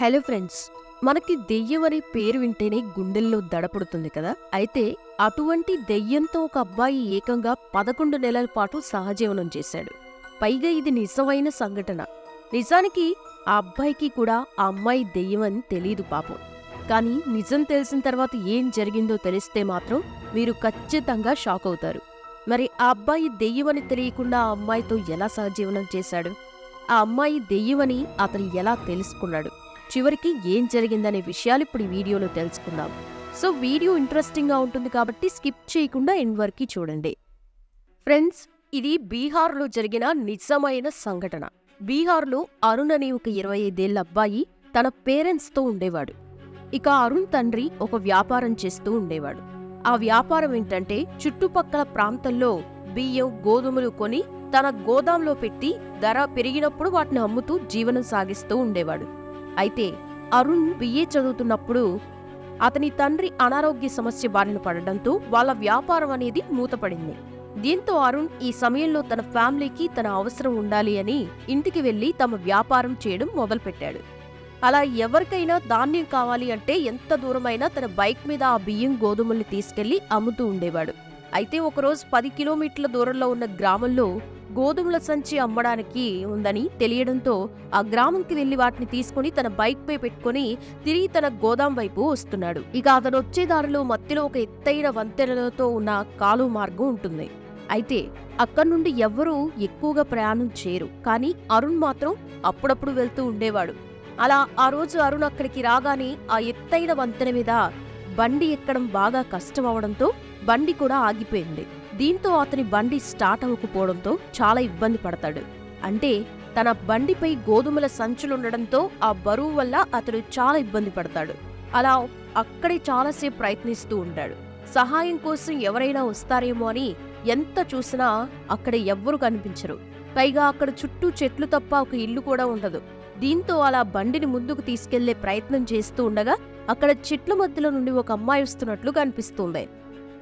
Hello friends మనకి దెయ్యం అనే పేరు వింటేనే గుండెల్లో దడపడుతుంది కదా? అయితే అటువంటి దెయ్యంతో ఒక అబ్బాయి ఏకంగా పదకొండు నెలల పాటు సహజీవనం చేశాడు. పైగా ఇది నిజమైన సంఘటన. నిజానికి ఆ అబ్బాయికి కూడా ఆ అమ్మాయి దెయ్యం అని తెలియదు పాపం. కానీ నిజం తెలిసిన తర్వాత ఏం జరిగిందో తెలిస్తే మాత్రం మీరు ఖచ్చితంగా షాక్ అవుతారు. మరి ఆ అబ్బాయి దెయ్యమని తెలియకుండా ఆ అమ్మాయితో ఎలా సహజీవనం చేశాడు? ఆ అమ్మాయి దెయ్యమని అతను ఎలా తెలుసుకున్నాడు? చివరికి ఏం జరిగిందనే విషయాలు ఇప్పుడు ఈ వీడియోలో తెలుసుకుందాం. సో వీడియో ఇంట్రెస్టింగ్గా ఉంటుంది కాబట్టి స్కిప్ చేయకుండా ఎండ్ వరకు చూడండి. ఫ్రెండ్స్ ఇది బీహార్లో జరిగిన నిజమైన సంఘటన. బీహార్లో అరుణ్ అనే ఒక ఇరవై ఐదేళ్ళ అబ్బాయి తన పేరెంట్స్తో ఉండేవాడు. ఇక అరుణ్ తండ్రి ఒక వ్యాపారం చేస్తూ ఉండేవాడు. ఆ వ్యాపారం ఏంటంటే చుట్టుపక్కల ప్రాంతంలో బియ్యం గోధుమలు కొని తన గోదాంలో పెట్టి ధర పెరిగినప్పుడు వాటిని అమ్ముతూ జీవనం సాగిస్తూ ఉండేవాడు. అయితే అరుణ్ బిఏ చదువుతున్నప్పుడు అతని తండ్రి అనారోగ్య సమస్య బారిన పడడంతో వాళ్ళ వ్యాపారం అనేది మూతపడింది. దీంతో అరుణ్ ఈ సమయంలో తన ఫ్యామిలీకి తన అవసరం ఉండాలి అని ఇంటికి వెళ్ళి తమ వ్యాపారం చేయడం మొదలుపెట్టాడు. అలా ఎవరికైనా ధాన్యం కావాలి అంటే ఎంత దూరమైనా తన బైక్ మీద ఆ బియ్యం గోధుమల్ని తీసుకెళ్ళి అమ్ముతూ ఉండేవాడు. అయితే ఒకరోజు పది కిలోమీటర్ల దూరంలో ఉన్న గ్రామంలో గోధుమల సంచి అమ్మడానికి ఉందని తెలియడంతో ఆ గ్రామంకి వెళ్ళి వాటిని తీసుకుని తన బైక్ పై పెట్టుకుని తిరిగి తన గోదాం వైపు వస్తున్నాడు. ఇక అతను వచ్చే దారిలో మధ్యలో ఒక ఎత్తైన వంతెనలతో ఉన్న కాలువ మార్గం ఉంటుంది. అయితే అక్కడి నుండి ఎవ్వరూ ఎక్కువగా ప్రయాణం చేయరు. కానీ అరుణ్ మాత్రం అప్పుడప్పుడు వెళ్తూ ఉండేవాడు. అలా ఆ రోజు అరుణ్ అక్కడికి రాగానే ఆ ఎత్తైన వంతెన మీద బండి ఎక్కడం బాగా కష్టం అవడంతో బండి కూడా ఆగిపోయింది. దీంతో అతని బండి స్టార్ట్ అవ్వకపోవడంతో చాలా ఇబ్బంది పడతాడు. అంటే తన బండిపై గోధుమల సంచులుండడంతో ఆ బరువు వల్ల అతడు చాలా ఇబ్బంది పడతాడు. అలా అక్కడే చాలాసేపు ప్రయత్నిస్తూ ఉంటాడు. సహాయం కోసం ఎవరైనా వస్తారేమో అని ఎంత చూసినా అక్కడ ఎవ్వరూ కనిపించరు. పైగా అక్కడ చుట్టూ చెట్లు తప్ప ఒక ఇల్లు కూడా ఉండదు. దీంతో అలా బండిని ముందుకు తీసుకెళ్ళే ప్రయత్నం చేస్తూ ఉండగా అక్కడ చెట్ల మధ్యలో నుండి ఒక అమ్మాయి వస్తున్నట్లు కనిపిస్తుంది.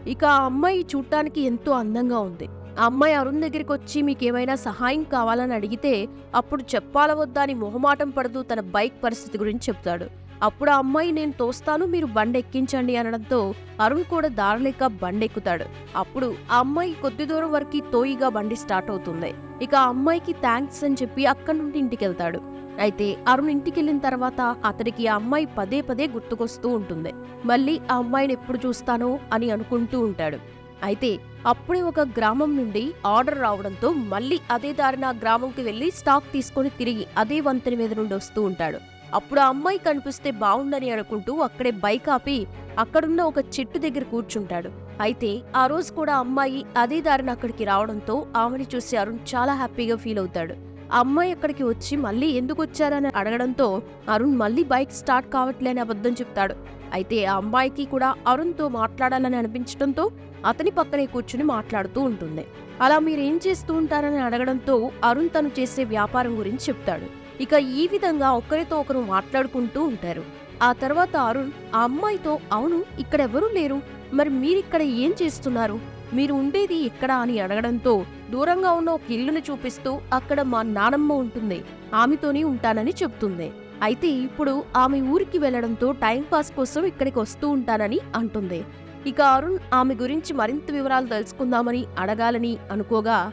ఇక ఆ అమ్మాయి చూడటానికి ఎంతో అందంగా ఉంది. ఆ అమ్మాయి అరుణ్ దగ్గరికి వచ్చి మీకేమైనా సహాయం కావాలని అడిగితే అప్పుడు చెప్పాల వద్దా అని మొహమాటం పడుతూ తన బైక్ పరిస్థితి గురించి చెప్తాడు. అప్పుడు ఆ అమ్మాయి నేను తోస్తాను మీరు బండి ఎక్కించండి అనడంతో అరుణ్ కూడా దారలేక బండి ఎక్కుతాడు అప్పుడు ఆ అమ్మాయి కొద్ది దూరం వరకు తోయిగా బండి స్టార్ట్ అవుతుంది. ఇక ఆ అమ్మాయికి థ్యాంక్స్ అని చెప్పి అక్కడి నుండి ఇంటికి వెళ్తాడు అయితే అరుణ్ ఇంటికి వెళ్ళిన తర్వాత అతడికి ఆ అమ్మాయి పదే పదే గుర్తుకొస్తూ ఉంటుంది. మళ్ళీ ఆ అమ్మాయిని ఎప్పుడు చూస్తానో అని అనుకుంటూ ఉంటాడు. అయితే అప్పుడే ఒక గ్రామం నుండి ఆర్డర్ రావడంతో మళ్ళీ అదే దారిన ఆ గ్రామంకి వెళ్ళి స్టాక్ తీసుకొని తిరిగి అదే వంతెన మీద నుండి వస్తూ ఉంటాడు. అప్పుడు ఆ అమ్మాయి కనిపిస్తే బాగుండని అనుకుంటూ అక్కడే బైక్ ఆపి అక్కడున్న ఒక చెట్టు దగ్గర కూర్చుంటాడు. అయితే ఆ రోజు కూడా అమ్మాయి అదే దారిన అక్కడికి రావడంతో ఆమెని చూసి అరుణ్ చాలా హ్యాపీగా ఫీల్ అవుతాడు. ఆ అమ్మాయి అక్కడికి వచ్చి మళ్ళీ ఎందుకు వచ్చారని అడగడంతో అరుణ్ మళ్ళీ బైక్ స్టార్ట్ కావట్లేని అబద్ధం చెప్తాడు. అయితే ఆ అమ్మాయికి కూడా అరుణ్తో మాట్లాడాలని అనిపించడంతో అతని పక్కనే కూర్చుని మాట్లాడుతూ ఉంటుంది. అలా మీరేం చేస్తూ ఉంటారని అడగడంతో అరుణ్ తను చేసే వ్యాపారం గురించి చెప్తాడు. ఇక ఈ విధంగా ఒకరితో ఒకరు మాట్లాడుకుంటూ ఉంటారు. ఆ తర్వాత అరుణ్ ఆ అమ్మాయితో అవును ఇక్కడెవరూ లేరు. మరి మీరిక్కడ ఏం చేస్తున్నారు? మీరు ఉండేది ఎక్కడ? అని అడగడంతో దూరంగా ఉన్న ఒక ఇల్లుని చూపిస్తూ అక్కడ మా నానమ్మ ఉంటుంది. ఆమెతోనే ఉంటానని చెప్తుంది. అయితే ఇప్పుడు ఆమె ఊరికి వెళ్ళడంతో టైంపాస్ కోసం ఇక్కడికి వస్తూ ఉంటానని అంటుంది. ఇక అరుణ్ ఆమె గురించి మరింత వివరాలు తెలుసుకుందామని అడగాలని అనుకోగా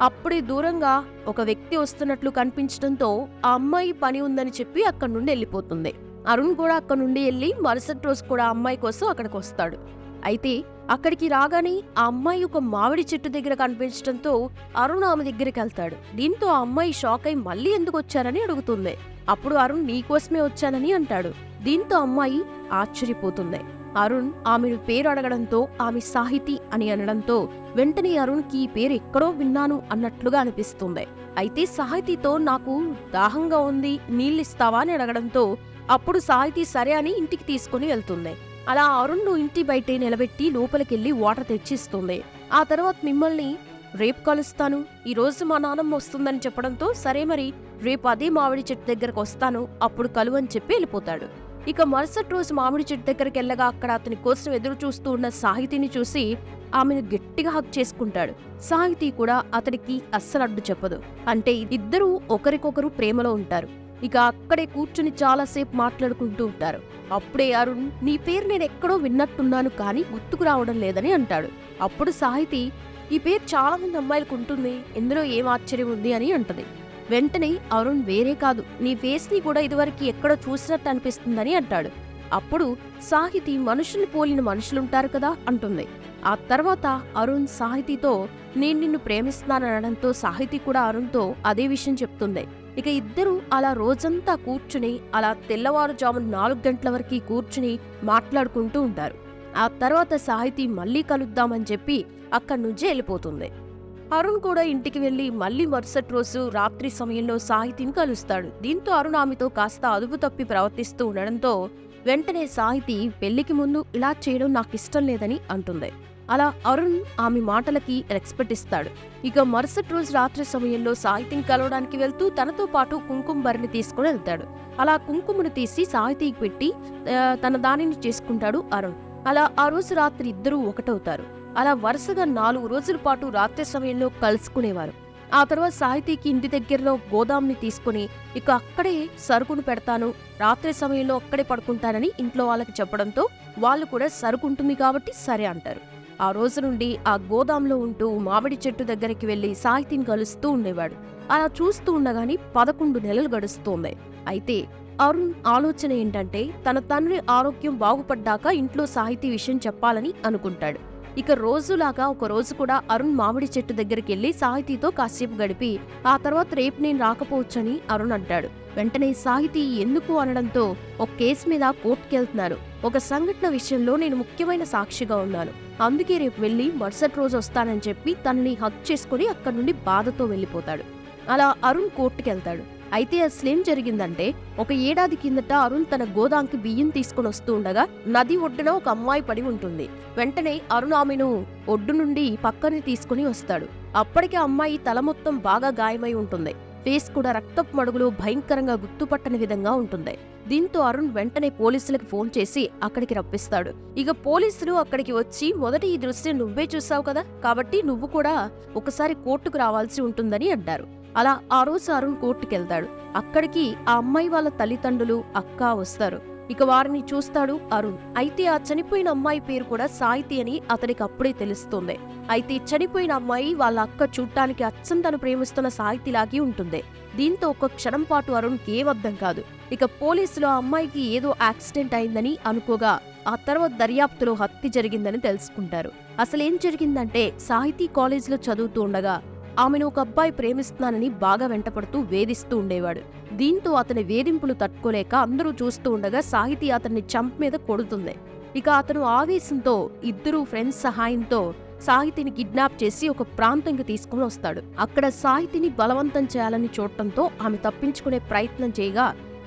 అప్పుడే దూరంగా ఒక వ్యక్తి వస్తున్నట్లు కనిపించడంతో ఆ అమ్మాయి పని ఉందని చెప్పి అక్కడి నుండి వెళ్ళిపోతుంది. అరుణ్ కూడా అక్కడి నుండి వెళ్ళి మరుసటి రోజు కూడా అమ్మాయి కోసం అక్కడికి వస్తాడు. అయితే అక్కడికి రాగానే ఆ అమ్మాయి ఒక మామిడి చెట్టు దగ్గర కనిపించడంతో అరుణ్ ఆమె దగ్గరికి వెళ్తాడు. దీంతో ఆ అమ్మాయి షాక్ అయి మళ్ళీ ఎందుకు వచ్చారని అడుగుతుంది. అప్పుడు అరుణ్ నీకోసమే వచ్చానని అంటాడు. దీంతో అమ్మాయి ఆశ్చర్యపోతుంది. అరుణ్ ఆమెను పేరు అడగడంతో ఆమె సాహితి అని అనడంతో వెంటనే అరుణ్కి ఈ పేరు ఎక్కడో విన్నాను అన్నట్లుగా అనిపిస్తుంది. అయితే సాహితీతో నాకు దాహంగా ఉంది నీళ్ళిస్తావా అని అడగడంతో అప్పుడు సాహితీ సరే అని ఇంటికి తీసుకుని వెళ్తుంది. అలా అరుణ్ను ఇంటి బయటే నిలబెట్టి లోపలికెళ్ళి వాటర్ తెచ్చిస్తుంది. ఆ తర్వాత మిమ్మల్ని రేపు కలుస్తాను ఈరోజు మా నానమ్మ వస్తుందని చెప్పడంతో సరే మరి రేపు అదే మామిడి చెట్టు దగ్గరకు వస్తాను అప్పుడు కలువని అని చెప్పి వెళ్ళిపోతాడు. ఇక మరుసటి రోజు మామిడి చెట్టు దగ్గరికి వెళ్ళగా అక్కడ అతని కోసం ఎదురు చూస్తూ ఉన్న సాహితీని చూసి ఆమెను గట్టిగా హక్ చేసుకుంటాడు. సాహితీ కూడా అతడికి అస్సలు అడ్డు చెప్పదు. అంటే ఇద్దరూ ఒకరికొకరు ప్రేమలో ఉంటారు. ఇక అక్కడే కూర్చుని చాలాసేపు మాట్లాడుకుంటూ ఉంటారు. అప్పుడే అరుణ్ నీ పేరు నేను ఎక్కడో విన్నట్టున్నాను కానీ గుర్తుకు రావడం లేదని అంటాడు. అప్పుడు సాహితీ ఈ పేరు చాలా మంది అమ్మాయిలకు ఉంటుంది. ఇందులో ఏం ఆశ్చర్యం ఉంది అని అంటది. వెంటనే అరుణ్ వేరే కాదు. నీ ఫేస్ని కూడా ఇదివరకు ఎక్కడో చూసినట్టు అనిపిస్తుందని అంటాడు. అప్పుడు సాహితి మనుషుల్ని పోలిన మనుషులుంటారు కదా అంటుంది. ఆ తర్వాత అరుణ్ సాహితీతో నేను నిన్ను ప్రేమిస్తున్నానడంతో సాహితీ కూడా అరుణ్తో అదే విషయం చెప్తుంది ఇక ఇద్దరూ అలా రోజంతా కూర్చుని అలా తెల్లవారుజాము నాలుగు గంటల వరకు కూర్చుని మాట్లాడుకుంటూ ఉంటారు. ఆ తర్వాత సాహితీ మళ్ళీ కలుద్దామని చెప్పి అక్కడి నుంచి వెళ్ళిపోతుంది. అరుణ్ కూడా ఇంటికి వెళ్ళి మళ్ళీ మరుసటి రోజు రాత్రి సమయంలో సాహితిని కలుస్తాడు. దీంతో అరుణ్ ఆమెతో కాస్త అదుపు తప్పి ప్రవర్తిస్తూ ఉండడంతో వెంటనే సాహితి పెళ్ళికి ముందు ఇలా చేయడం నాకు ఇష్టం లేదని అంటుంది. అలా అరుణ్ ఆమె మాటలకి రెస్పెక్ట్ ఇస్తాడు. ఇక మరుసటి రోజు రాత్రి సమయంలో సాహితిని కలవడానికి వెళ్తూ తనతో పాటు కుంకుమ బరిని తీసుకుని వెళ్తాడు. అలా కుంకుమను తీసి సాహితీకి పెట్టి తన దానిని చేసుకుంటాడు అరుణ్. అలా ఆ రోజు రాత్రి ఇద్దరూ ఒకటవుతారు. అలా వరుసగా నాలుగు రోజుల పాటు రాత్రి సమయంలో కలుసుకునేవారు. ఆ తర్వాత సాహితీకి ఇంటి దగ్గరలో గోదాంని తీసుకుని ఇక అక్కడే సరుకును పెడతాను. రాత్రి సమయంలో అక్కడే పడుకుంటానని ఇంట్లో వాళ్ళకి చెప్పడంతో వాళ్ళు కూడా సరుకు ఉంటుంది కాబట్టి సరే అంటారు. ఆ రోజు నుండి ఆ గోదాంలో ఉంటూ మామిడి చెట్టు దగ్గరికి వెళ్ళి సాహితీని కలుస్తూ ఉండేవాడు. అలా చూస్తూ ఉండగానే పదకొండు నెలలు గడుస్తోంది. అయితే అరుణ్ ఆలోచన ఏంటంటే తన తండ్రి ఆరోగ్యం బాగుపడ్డాక ఇంట్లో సాహితీ విషయం చెప్పాలని అనుకుంటాడు. ఇక రోజులాగా ఒక రోజు కూడా అరుణ్ మామిడి చెట్టు దగ్గరికి వెళ్ళి సాహితీతో కాసేపు గడిపి ఆ తర్వాత రేపు నేను రాకపోవచ్చని అరుణ్ అంటాడు. వెంటనే సాహితీ ఎందుకు అనడంతో ఒక కేసు మీద కోర్టుకెళ్తున్నారు ఒక సంఘటన విషయంలో నేను ముఖ్యమైన సాక్షిగా ఉన్నాను. అందుకే రేపు వెళ్ళి మరుసటి రోజు వస్తానని చెప్పి తనని హక్ చేసుకుని అక్కడి నుండి బాధతో వెళ్ళిపోతాడు. అలా అరుణ్ కోర్టుకెళ్తాడు అయితే అసలేం జరిగిందంటే ఒక ఏడాది కిందట అరుణ్ తన గోదాంకి బియ్యం తీసుకుని వస్తూ ఉండగా నది ఒడ్డున ఒక అమ్మాయి పడి ఉంటుంది. వెంటనే అరుణ్ ఆమెను ఒడ్డు నుండి పక్కనే తీసుకుని వస్తాడు. అప్పటికే అమ్మాయి తల మొత్తం బాగా గాయమై ఉంటుంది. ఫేస్ కూడా రక్తపు మడుగులు భయంకరంగా గుర్తుపట్టని విధంగా ఉంటుంది. దీంతో అరుణ్ వెంటనే పోలీసులకు ఫోన్ చేసి అక్కడికి రప్పిస్తాడు. ఇక పోలీసులు అక్కడికి వచ్చి మొదట ఈ దృశ్యం నువ్వే చూసావు కదా? కాబట్టి నువ్వు కూడా ఒకసారి కోర్టుకు రావాల్సి ఉంటుందని అంటారు అలా ఆ రోజు అరుణ్ కోర్టుకెళ్తాడు. అక్కడికి ఆ అమ్మాయి వాళ్ళ తల్లిదండ్రులు అక్క వస్తారు. ఇక వారిని చూస్తాడు అరుణ్. అయితే ఆ చనిపోయిన అమ్మాయి పేరు కూడా సాహితి అని అతనికి అప్పుడే తెలుస్తుంది. అయితే చనిపోయిన అమ్మాయి వాళ్ళ అక్క చూడటానికి అచ్చం తను ప్రేమిస్తున్న సాహితిలాగే ఉంటుంది. దీంతో ఒక క్షణం పాటు అరుణ్కి ఏమర్థం అర్థం కాదు. ఇక పోలీసులు ఆ అమ్మాయికి ఏదో యాక్సిడెంట్ అయిందని అనుకోగా ఆ తర్వాత దర్యాప్తులో హత్య జరిగిందని తెలుసుకుంటారు. అసలేం జరిగిందంటే సాహితీ కాలేజీలో చదువుతూ ఉండగా ఆమెను ఒక అబ్బాయి ప్రేమిస్తున్నానని బాగా వెంటపడుతూ వేధిస్తూ ఉండేవాడు. దీంతో అతని వేధింపులు తట్టుకోలేక అందరూ చూస్తూ ఉండగా సాహితీ అతన్ని చంప్ మీద కొడుతుంది. ఇక అతను ఆవేశంతో ఇద్దరు ఫ్రెండ్స్ సహాయంతో సాహితిని కిడ్నాప్ చేసి ఒక ప్రాంతంకి తీసుకుని వస్తాడు. అక్కడ సాహితిని బలవంతం చేయాలని చూడటంతో ఆమె తప్పించుకునే ప్రయత్నం చేయగా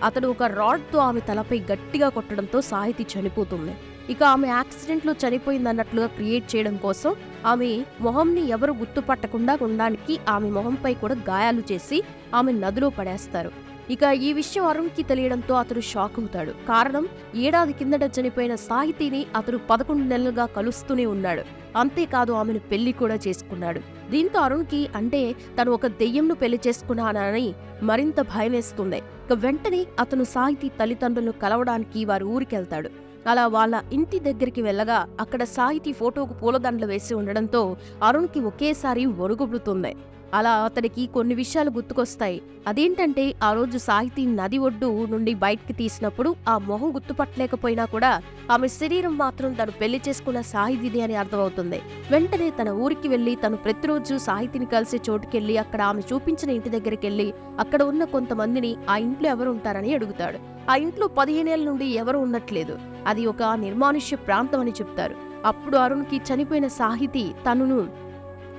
అతడు ఒక రాడ్తో ఆమె తలపై గట్టిగా కొట్టడంతో సాహితి చనిపోతుంది. ఇక ఆమె యాక్సిడెంట్లో చనిపోయిందన్నట్లుగా క్రియేట్ చేయడం కోసం ఆమె మొహంని ఎవరు గుర్తుపట్టకుండా ఉండడానికి ఆమె మొహంపై కూడా గాయాలు చేసి ఆమె నదిలో పడేస్తారు. ఇక ఈ విషయం అరుణ్కి తెలియడంతో అతడు షాక్ అవుతాడు. కారణం ఏడాది కిందట చనిపోయిన సాహితీని అతడు పదకొండు నెలలుగా కలుస్తూనే ఉన్నాడు. అంతేకాదు ఆమెను పెళ్ళి కూడా చేసుకున్నాడు. దీంతో అరుణ్కి అంటే తను ఒక దెయ్యంను పెళ్ళి చేసుకున్నానని మరింత భయమేస్తుంది. ఇక వెంటనే అతను సాహితీ తల్లిదండ్రులను కలవడానికి వారి ఊరికెళ్తాడు. అలా వాళ్ళ ఇంటి దగ్గరికి వెళ్ళగా అక్కడ సాహితీ ఫోటోకు పూలదండలు వేసి ఉండడంతో అరుణ్కి ఒకేసారి ఒరుగుబుడుతుంది. అలా అతడికి కొన్ని విషయాలు గుర్తుకొస్తాయి. అదేంటంటే ఆ రోజు సాహితీ నది ఒడ్డు నుండి బయటికి తీసినప్పుడు ఆ మొహం గుర్తుపట్టలేకపోయినా కూడా ఆమె శరీరం మాత్రం తను పెళ్ళి చేసుకున్న సాహితిది అని అర్థమవుతుంది. వెంటనే తన ఊరికి వెళ్ళి తను ప్రతిరోజు సాహితిని కలిసే చోటుకెళ్ళి అక్కడ ఆమె చూపించిన ఇంటి దగ్గరికి వెళ్ళి అక్కడ ఉన్న కొంతమందిని ఆ ఇంట్లో ఎవరు ఉంటారని అడుగుతాడు. ఆ ఇంట్లో పదిహేనేళ్ళ నుండి ఎవరు ఉండట్లేదు. అది ఒక నిర్మానుష్య ప్రాంతం అని చెప్తారు. అప్పుడు అరుణ్కి చనిపోయిన సాహితీ తనను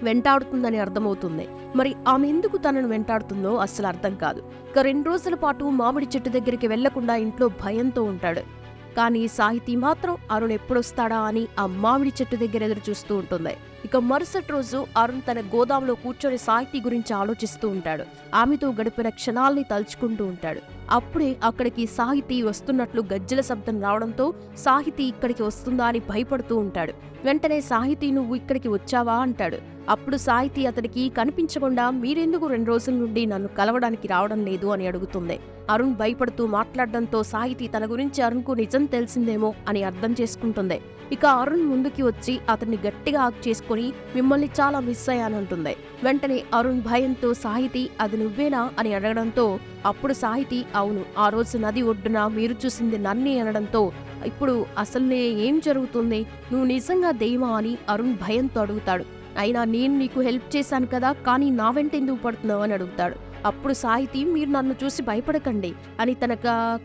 వెంటాడుతుందని అర్థమవుతుంది. మరి ఆమె ఎందుకు తనను వెంటాడుతుందో అస్సలు అర్థం కాదు. ఇక రెండు రోజుల పాటు మామిడి చెట్టు దగ్గరికి వెళ్ళకుండా ఇంట్లో భయంతో ఉంటాడు. కానీ సాహితీ మాత్రం అరుణ్ ఎప్పుడొస్తాడా అని ఆ మామిడి చెట్టు దగ్గర ఎదురు చూస్తూ ఉంటుంది. ఇక మరుసటి రోజు అరుణ్ తన గోదాంలో కూర్చొని సాహితీ గురించి ఆలోచిస్తూ ఉంటాడు. ఆమెతో గడిపిన క్షణాల్ని తలుచుకుంటూ ఉంటాడు. అప్పుడే అక్కడికి సాహితీ వస్తున్నట్లు గజ్జల శబ్దం రావడంతో సాహితీ ఇక్కడికి వస్తుందా అని భయపడుతూ ఉంటాడు. వెంటనే సాహితీ నువ్వు ఇక్కడికి వచ్చావా? అంటాడు. అప్పుడు సాహితి అతడికి కనిపించకుండా మీరెందుకు రెండు రోజుల నుండి నన్ను కలవడానికి రావడం లేదు అని అడుగుతుంది. అరుణ్ భయపడుతూ మాట్లాడడంతో సాహితి తన గురించి అరుణ్కు నిజం తెలిసిందేమో అని అర్థం చేసుకుంటుంది. ఇక అరుణ్ ముందుకి వచ్చి అతన్ని గట్టిగా ఆక్ చేసుకుని మిమ్మల్ని చాలా మిస్ అయ్యానంటుంది వెంటనే అరుణ్ భయంతో సాహితి అది నువ్వేనా అని అడగడంతో అప్పుడు సాహితి అవును ఆ రోజు నది ఒడ్డున మీరు చూసింది నన్నే అనడంతో ఇప్పుడు అసలు ఏం జరుగుతుంది? నువ్వు నిజంగా దెయ్యమా అని అరుణ్ భయంతో అడుగుతాడు. అయినా నేను నీకు హెల్ప్ చేశాను కదా కానీ నా వెంట ఎందుకు పడుతున్నావు అని అడుగుతాడు. అప్పుడు సాహితి మీరు నన్ను చూసి భయపడకండి అని తన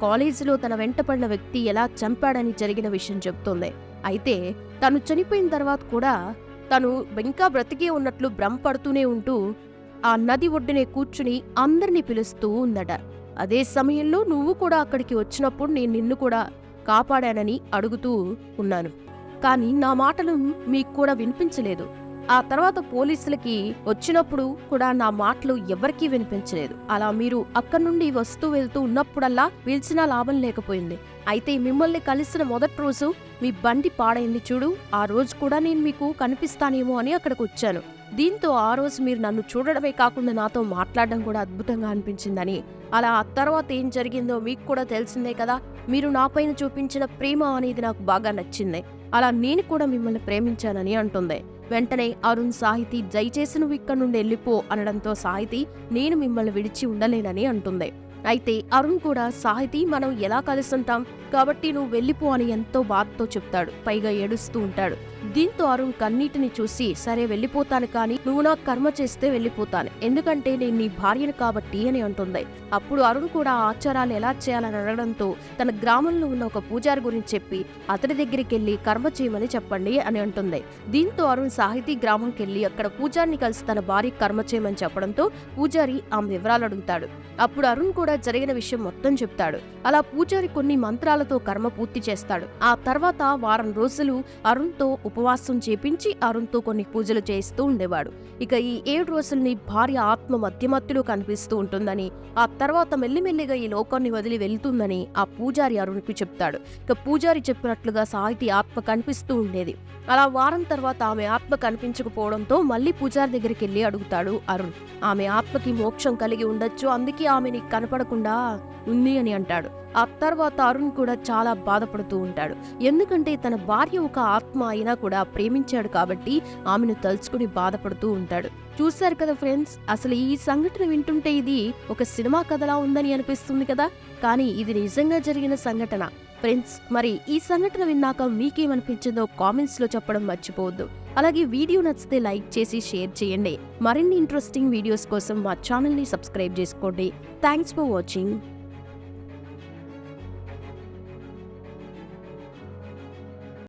కాలేజీలో తన వెంట పడిన వ్యక్తి ఎలా చంపాడని జరిగిన విషయం చెబుతోంది అయితే తను చనిపోయిన తర్వాత కూడా తను ఇంకా బ్రతికే ఉన్నట్లు భ్రమపడుతూనే ఉంటూ ఆ నది ఒడ్డునే కూర్చుని అందరినీ పిలుస్తూ ఉందట. అదే సమయంలో నువ్వు కూడా అక్కడికి వచ్చినప్పుడు నేను నిన్ను కూడా కాపాడానని అడుగుతూ ఉన్నాను. కానీ నా మాటలు మీకు కూడా వినిపించలేదు. ఆ తర్వాత పోలీసులకి వచ్చినప్పుడు కూడా నా మాటలు ఎవరికీ వినిపించలేదు. అలా మీరు అక్కడి నుండి వస్తూ వెళ్తూ ఉన్నప్పుడల్లా పిలిచినా లాభం లేకపోయింది. అయితే మిమ్మల్ని కలిసిన మొదటి రోజు మీ బండి పాడైంది చూడు. ఆ రోజు కూడా నేను మీకు కనిపిస్తానేమో అని అక్కడికి వచ్చాను. దీంతో ఆ రోజు మీరు నన్ను చూడడమే కాకుండా నాతో మాట్లాడడం కూడా అద్భుతంగా అనిపించిందని. అలా ఆ తర్వాత ఏం జరిగిందో మీకు కూడా తెలిసిందే కదా. మీరు నాపైన చూపించిన ప్రేమ అనేది నాకు బాగా నచ్చింది. అలా నేను కూడా మిమ్మల్ని ప్రేమించానని అంటుంది. వెంటనే అరుణ్ సాహితీ దయచేసి నువ్వు ఇక్కడ నుండి వెళ్ళిపో అనడంతో సాహితీ నేను మిమ్మల్ని విడిచి ఉండలేనని అంటుంది. అయితే అరుణ్ కూడా సాహితీ మనం ఎలా కలిసి ఉంటాం? కాబట్టి నువ్వు వెళ్ళిపో అని ఎంతో బాధతో చెప్తాడు. పైగా ఏడుస్తూ ఉంటాడు. దీంతో అరుణ్ కన్నీటిని చూసి సరే వెళ్ళిపోతాను కానీ నువ్వు నా కర్మ చేస్తే వెళ్ళిపోతాను. ఎందుకంటే నేను నీ భార్యను కాబట్టి అని అంటుంది. అప్పుడు అరుణ్ కూడా ఆచారాలు ఎలా చేయాలని అడగడంతో తన గ్రామంలో ఉన్న ఒక పూజారి గురించి చెప్పి అతడి దగ్గరికి వెళ్ళి కర్మ చేయమని చెప్పండి అని అంటుంది. దీంతో అరుణ్ సాహితీ గ్రామంకి వెళ్ళి అక్కడ పూజారిని కలిసి తన భార్య కర్మ చేయమని చెప్పడంతో పూజారి ఆమె వివరాలు అడుగుతాడు. అప్పుడు అరుణ్ కూడా జరిగిన విషయం మొత్తం చెప్తాడు. అలా పూజారి కొన్ని మంత్రాలతో కర్మ పూర్తి చేస్తాడు. ఆ తర్వాత వారం రోజులు అరుణ్తో ఉపవాసం ఉపవాసం చేపించి అరుణ్తో కొన్ని పూజలు చేయిస్తూ ఉండేవాడు. ఇక ఈ ఏడు రోజుల్ని భార్య ఆత్మ మధ్య మధ్యలో కనిపిస్తూ ఉంటుందని ఆ తర్వాత మెల్లిమెల్లిగా ఈ లోకాన్ని వదిలి వెళ్తుందని ఆ పూజారి అరుణ్కి చెప్తాడు. ఇక పూజారి చెప్పినట్లుగా సాహితీ ఆత్మ కనిపిస్తూ ఉండేది. అలా వారం తర్వాత ఆమె ఆత్మ కనిపించకపోవడంతో మళ్ళీ పూజారి దగ్గరికి వెళ్ళి అడుగుతాడు అరుణ్. ఆమె ఆత్మకి మోక్షం కలిగి ఉండొచ్చు అందుకే ఆమె నీకు కనపడకుండా ఉంది అని అంటాడు. ఆ తర్వాత అరుణ్ కూడా చాలా బాధపడుతూ ఉంటాడు. ఎందుకంటే తన భార్య ఒక ఆత్మ అయినా కూడా ప్రేమించాడు కాబట్టి ఆమెను తలుచుకుని బాధపడుతూ ఉంటాడు. చూశారు కదా ఫ్రెండ్స్ అసలు ఈ సంఘటన వింటుంటే ఇది ఒక సినిమా కథలా ఉందని అనిపిస్తుంది కదా? కానీ ఇది నిజంగా జరిగిన సంఘటన. ఫ్రెండ్స్ మరి ఈ సంఘటన విన్నాక మీకేమనిపించిందో కామెంట్స్లో చెప్పడం మర్చిపోవద్దు. అలాగే వీడియో నచ్చితే లైక్ చేసి షేర్ చేయండి. మరిన్ని ఇంట్రెస్టింగ్ వీడియోస్ కోసం మా ఛానల్ని సబ్స్క్రైబ్ చేసుకోండి. Thanks for watching.